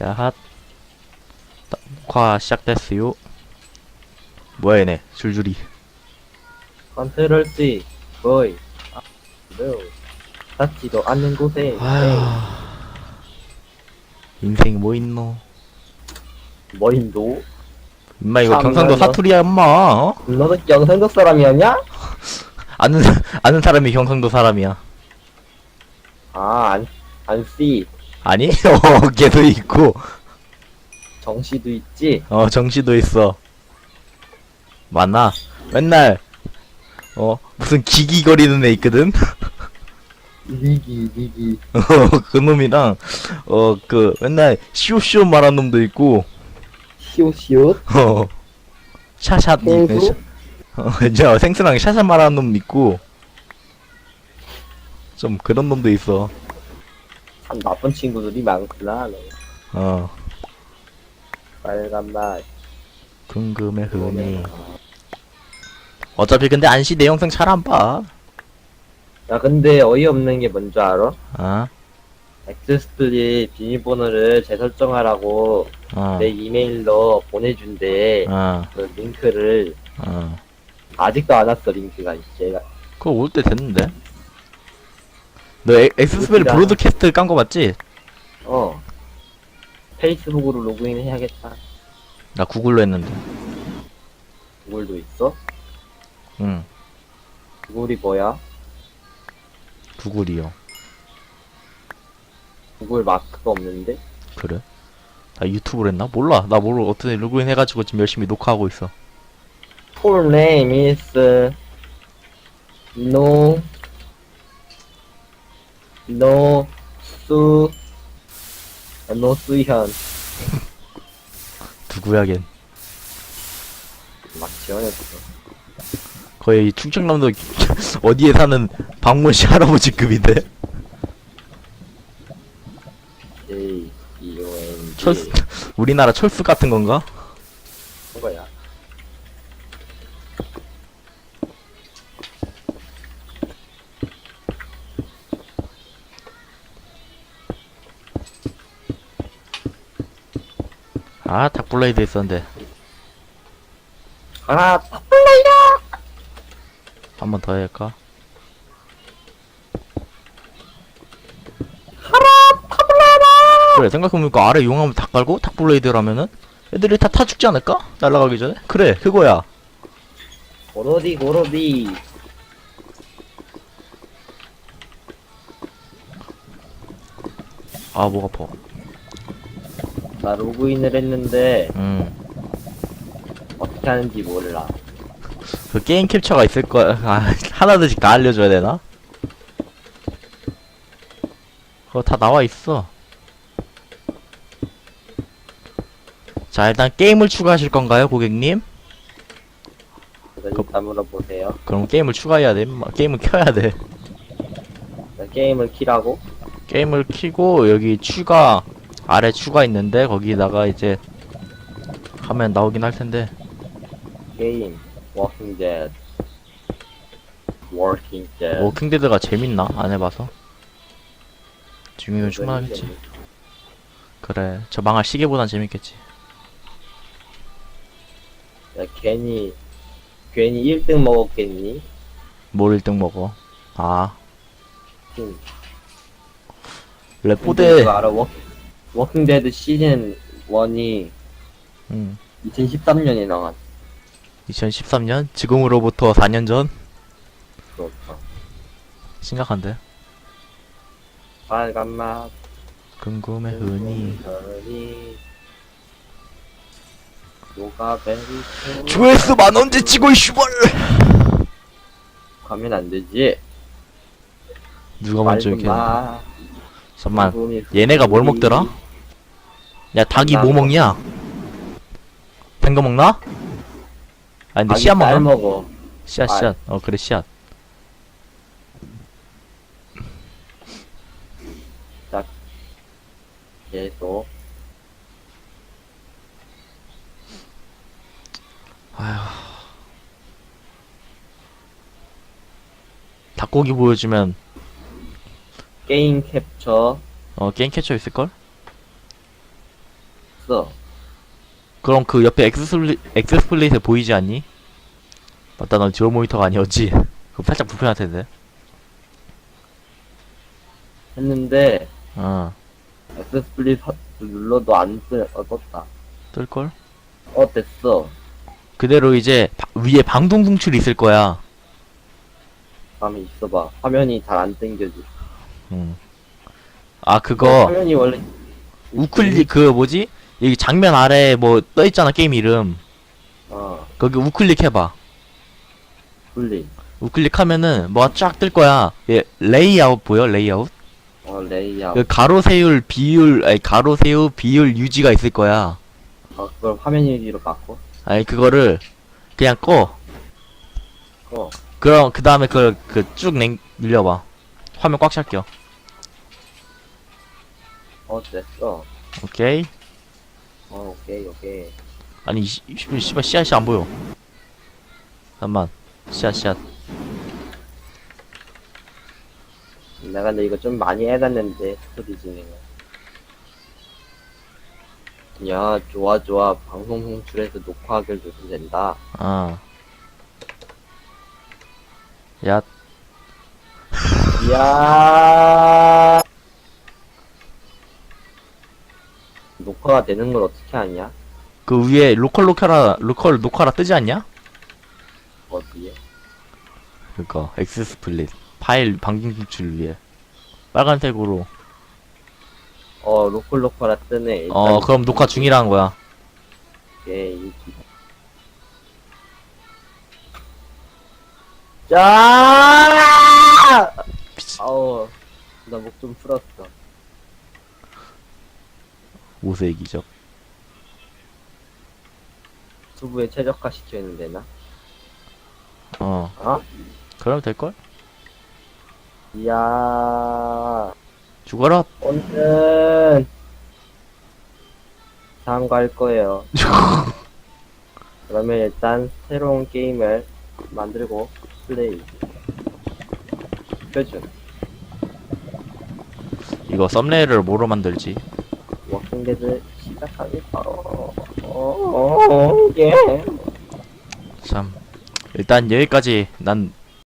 야핫. 따- 녹화 시작됐어요. 뭐야 얘네 줄줄이. 컨트롤 C 보이 아, 네. 닿지도 않는 곳에 아휴 인생 뭐 있노? 뭐 인도? 임마 이거 참, 경상도 너- 사투리야 임마 어? 너도 경상도 사람이었냐? 아는 사- 아는 사람이 경상도 사람이야. 아, 안, 안 C 아니 어 걔도 있고. 정씨도 있지? 어 정씨도 있어. 맞나? 맨날 어 무슨 기기거리는 애 있거든? 니기 니기. 어, 그 놈이랑 어 그 맨날 쇼쇼 말한 놈도 있고. 시오시오 어 샤샷 생수? 어, 저 생스랑 샤샷 말하는 놈 있고. 좀 그런 놈도 있어 참 나쁜 친구들이 많구나 너. 어. 빨간 말. 궁금해 흔히 어차피 근데 안시 내 영상 잘 안봐. 야 근데 어이없는 게 뭔지 알아? 어? 엑스스플릿 비밀번호를 재설정하라고 어, 내 이메일로 보내준대. 어, 그 링크를. 어. 아직도 안 왔어 링크가 이제. 그거 올 때 됐는데 너 엑- 엑스스펠 웃기다. 브로드캐스트 깐 거 맞지? 어 페이스북으로 로그인 해야겠다 나 구글로 했는데 구글도 있어? 응 구글이 뭐야? 구글이요 구글 마크가 없는데? 그래? 나 유튜브로 했나? 몰라 나 모르 어떻게 로그인 해가지고 지금 열심히 녹화하고 있어 Full name is No No 수 아, 노수현 누구야 걘 막 지원해주죠 거의 충청남도 어디에 사는 박문씨 할아버지급인데? J E O N G. 철수 우리나라 철수 같은 건가? 거야 아 닭블레이드 있었는데 하나 한번더 해야 할까? 그래 생각해보니까 아래 용암을 다 깔고 닭블레이드라면은 애들이 다 타 죽지 않을까? 날아가기 전에? 그래 그거야 고로디 고로디 아 목 아파 나 로그인을 했는데 음. 어떻게 하는지 몰라 그 게임 캡처가 있을 거야 아 하나둘씩 다 알려줘야 되나? 그거 다 나와 있어 자 일단 게임을 추가하실 건가요 고객님? 그래서 일단 물어보세요 그럼 게임을 추가해야 돼 임마. 게임을 켜야 돼 자, 게임을 키라고 게임을 키고 여기 추가 아래 추가 있는데 거기다가 이제 하면 나오긴 할 텐데 게임 Walking Dead Walking Dead 워킹 데드가 재밌나? 안 해봐서 중이면 충분하겠지 그래 저 망할 시계보단 재밌겠지 야, 괜히 괜히 1등 먹었겠니? 뭘 1등 먹어 아 음. 레포대 그거 알아? 워, 워킹 데드 시즌 1이 음, 2013년에 나왔어 2013년? 지금으로부터 4년 전? 그렇다 심각한데? 빨간 맛. 궁금해 흔히. 흔히. 노가베리 조회수만 언제 찍어 이슈벌! 가면 안 되지. 누가 먼저 이렇게 맛. 잠만 얘네가 뭘 흔히. 먹더라? 야 닭이 뭐 나- 먹냐? 뱅거 먹나? 아 근데 아니, 씨앗 쌀 먹나? 먹어 씨앗 알. 씨앗 어 그래 씨앗 계속 닭고기 보여주면 게임 캡처 어 게임 캐쳐 있을걸? 됐어. 그럼 그 옆에 엑스플리, 엑스플레이트 보이지 않니? 맞다, 넌 듀얼 모니터가 아니었지. 그럼 살짝 불편할 텐데. 했는데 어, 액세스 플립 눌러도 안 뜨, 어, 떴다. 뜰걸? 어, 됐어. 그대로 이제 바- 위에 방송 송출이 있을 거야. 다음에 있어봐. 화면이 잘 안 땡겨지. 음. 아, 그거, 화면이 원래 우클릭, 그 뭐지? 여기 장면 아래에 뭐 떠 있잖아, 게임 이름. 어, 거기 우클릭 해봐. 플립. 우클릭하면은 뭐가 쫙 뜰 거야. 얘 레이아웃 보여? 레이아웃? 어, 레이아웃. 그 가로 세율 비율 아니 가로 세우 비율 유지가 있을 거야. 어, 그걸 화면 위로 바꿔. 아니 그거를 그냥 꺼. 어, 그럼 그 다음에 그걸 그쭉 늘려봐. 화면 꽉 찰게요. 어, 됐어. 오케이. 어, 오케이, 오케이. 아니 씨- 씨- 씨발 씨앗이 안 보여. 잠만. 씨앗 씨앗. 내가 근데 이거 좀 많이 해놨는데, 스토리 진행을. 야, 좋아, 좋아. 방송 송출해서 녹화하기를 줘도 된다. 아. 야 이야. 녹화가 되는 걸 어떻게 아냐? 그 위에 로컬 로컬라 로컬 녹화라 뜨지 않냐? 어디에? 그니까 엑스 스플릿 파일 방송 송출 위에 빨간색으로. 어, 로컬 녹화라 뜨네. 일단 어 그럼 녹화 중이라는 거야. 오케이. 자! 미친. 아우, 나 목 좀 풀었어. 모세의 기적. 유튜브에 최적화 시키면 되나? 어 어? 그러면 될걸? 이야, 죽어라. 오늘은 다음 거 할 거예요. 그러면 일단 새로운 게임을 만들고 플레이. 표준. 이거 썸네일을 뭐로 만들지? 워킹데드 시작합니다. 어, 어, 예. 참 일단 여기까지 난